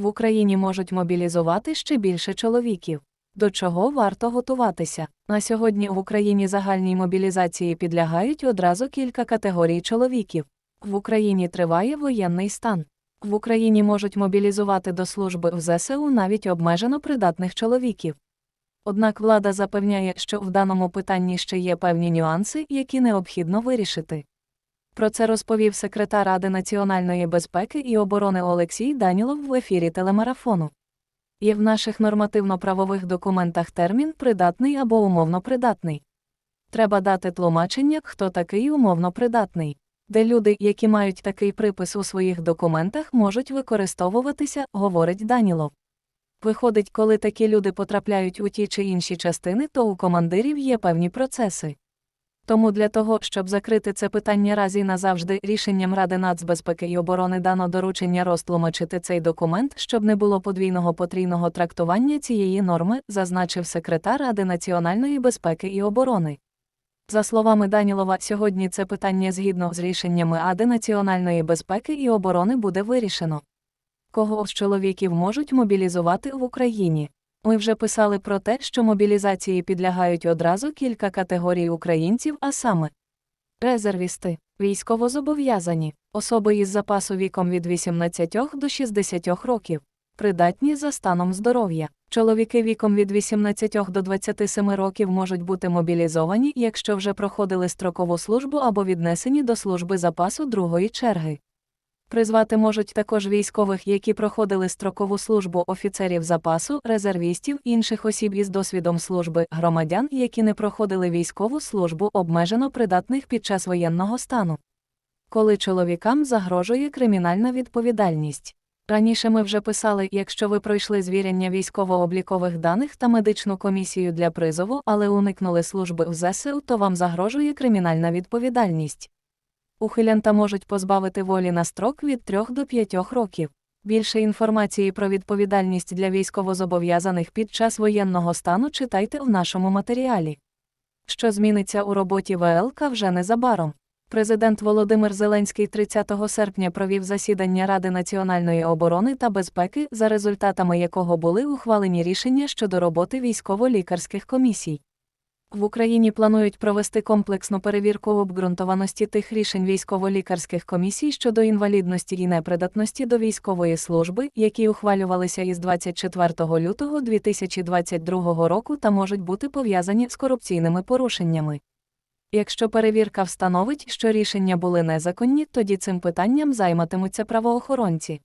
В Україні можуть мобілізувати ще більше чоловіків. До чого варто готуватися? На сьогодні в Україні загальній мобілізації підлягають одразу кілька категорій чоловіків. В Україні триває воєнний стан. В Україні можуть мобілізувати до служби в ЗСУ навіть обмежено придатних чоловіків. Однак влада запевняє, що в даному питанні ще є певні нюанси, які необхідно вирішити. Про це розповів секретар Ради національної безпеки і оборони Олексій Данілов в ефірі телемарафону. Є в наших нормативно-правових документах термін придатний або умовно придатний. Треба дати тлумачення, хто такий умовно придатний, де люди, які мають такий припис у своїх документах, можуть використовуватися, говорить Данілов. Виходить, коли такі люди потрапляють у ті чи інші частини, то у командирів є певні процеси. Тому для того, щоб закрити це питання раз і назавжди, рішенням Ради нацбезпеки і оборони дано доручення розтлумачити цей документ, щоб не було подвійного потрійного трактування цієї норми, зазначив секретар Ради національної безпеки і оборони. За словами Данілова, сьогодні це питання згідно з рішеннями Ради національної безпеки і оборони буде вирішено. Кого з чоловіків можуть мобілізувати в Україні? Ми вже писали про те, що мобілізації підлягають одразу кілька категорій українців, а саме резервісти, військовозобов'язані, особи із запасу віком від 18 до 60 років, придатні за станом здоров'я. Чоловіки віком від 18 до 27 років можуть бути мобілізовані, якщо вже проходили строкову службу або віднесені до служби запасу другої черги. Призвати можуть також військових, які проходили строкову службу офіцерів запасу, резервістів, інших осіб із досвідом служби, громадян, які не проходили військову службу обмежено придатних під час воєнного стану. Коли чоловікам загрожує кримінальна відповідальність. Раніше ми вже писали, якщо ви пройшли звіряння військово-облікових даних та медичну комісію для призову, але уникнули служби в ЗСУ, то вам загрожує кримінальна відповідальність. Ухилянта можуть позбавити волі на строк від 3 до 5 років. Більше інформації про відповідальність для військовозобов'язаних під час воєнного стану читайте в нашому матеріалі. Що зміниться у роботі ВЛК вже незабаром. Президент Володимир Зеленський 30 серпня провів засідання Ради національної оборони та безпеки, за результатами якого були ухвалені рішення щодо роботи військово-лікарських комісій. В Україні планують провести комплексну перевірку обґрунтованості тих рішень військово-лікарських комісій щодо інвалідності і непридатності до військової служби, які ухвалювалися із 24 лютого 2022 року та можуть бути пов'язані з корупційними порушеннями. Якщо перевірка встановить, що рішення були незаконні, тоді цим питанням займатимуться правоохоронці.